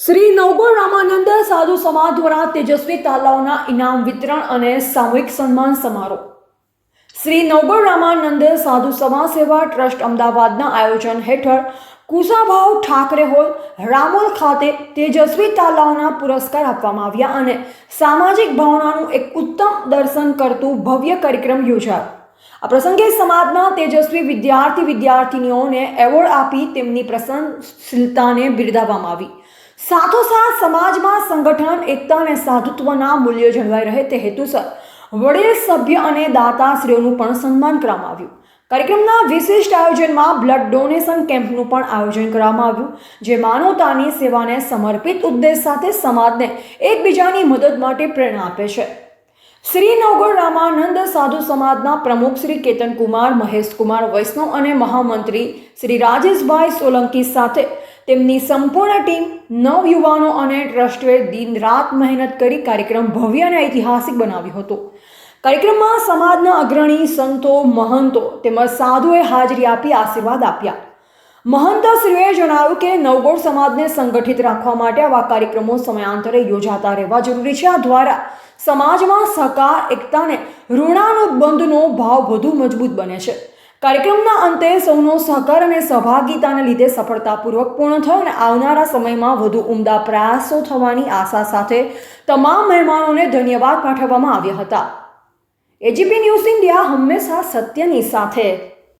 શ્રી નવગોળ રામાનંદ સાધુ સમાજ દ્વારા તેજસ્વી તાલાઓના ઇનામ વિતરણ અને સામૂહિક સન્માન સમારોહ. શ્રી નવગોળ રામાનંદ સાધુ સમાજ સેવા ટ્રસ્ટ અમદાવાદના આયોજન હેઠળ કુસાભાવ ઠાકરે હોલ, રામોલ ખાતે તેજસ્વી તાલાઓના પુરસ્કાર આપવામાં આવ્યા અને સામાજિક ભાવનાનું એક ઉત્તમ દર્શન કરતું ભવ્ય કાર્યક્રમ યોજાયો. આ પ્રસંગે સમાજના તેજસ્વી વિદ્યાર્થી વિદ્યાર્થીનીઓને એવોર્ડ આપી તેમની પ્રસંગશીલતાને બિરદાવવામાં આવી. સાથોસાથ સમાજમાં સંગઠન, એકતા અને સાધુત્વના મૂલ્યો જળવાઈ રહે તે હેતુસર વડીલ સભ્ય અને દાતાશ્રીઓનું પણ સન્માન કરવામાં આવ્યું. કાર્યક્રમના વિશિષ્ટ આયોજનમાં બ્લડ ડોનેશન કેમ્પનું પણ આયોજન કરવામાં આવ્યું, જે માનવતાની સેવાને સમર્પિત ઉદ્દેશ સાથે સમાજને એકબીજાની મદદ માટે પ્રેરણા આપે છે. શ્રી નવગોળ રામાનંદ સાધુ સમાજના પ્રમુખ શ્રી કેતનકુમાર મહેશકુમાર વૈષ્ણવ અને મહામંત્રી શ્રી રાજેશભાઈ સોલંકી સાથે તેમની સંપૂર્ણ ટીમ નવયુવાનો અને ટ્રસ્ટે દિન રાત મહેનત કરી કાર્યક્રમ ભવ્ય અને ઐતિહાસિક બનાવ્યો હતો. કાર્યક્રમમાં સમાજના અગ્રણી સંતો, મહંતો તેમજ સાધુએ હાજરી આપી આશીર્વાદ આપ્યા. મહંતશ્રીએ જણાવ્યું કે નવગોળ સમાજને સંગઠિત રાખવા માટે આવા કાર્યક્રમો સમયાંતરે યોજાતા રહેવા જરૂરી છે. આ દ્વારા સમાજમાં સહકાર એકતાને ઋણાનુબંધનો ભાવ વધુ મજબૂત બને છે. કાર્યક્રમના અંતે સૌનો સહકાર અને સહભાગીતાને લીધે સફળતાપૂર્વક પૂર્ણ થયો અને આવનારા સમયમાં વધુ ઉમદા પ્રયાસો થવાની આશા સાથે તમામ મહેમાનોને ધન્યવાદ પાઠવવામાં આવ્યા હતા. એજીપી ન્યૂઝ ઇન્ડિયા હંમેશા સત્યની સાથે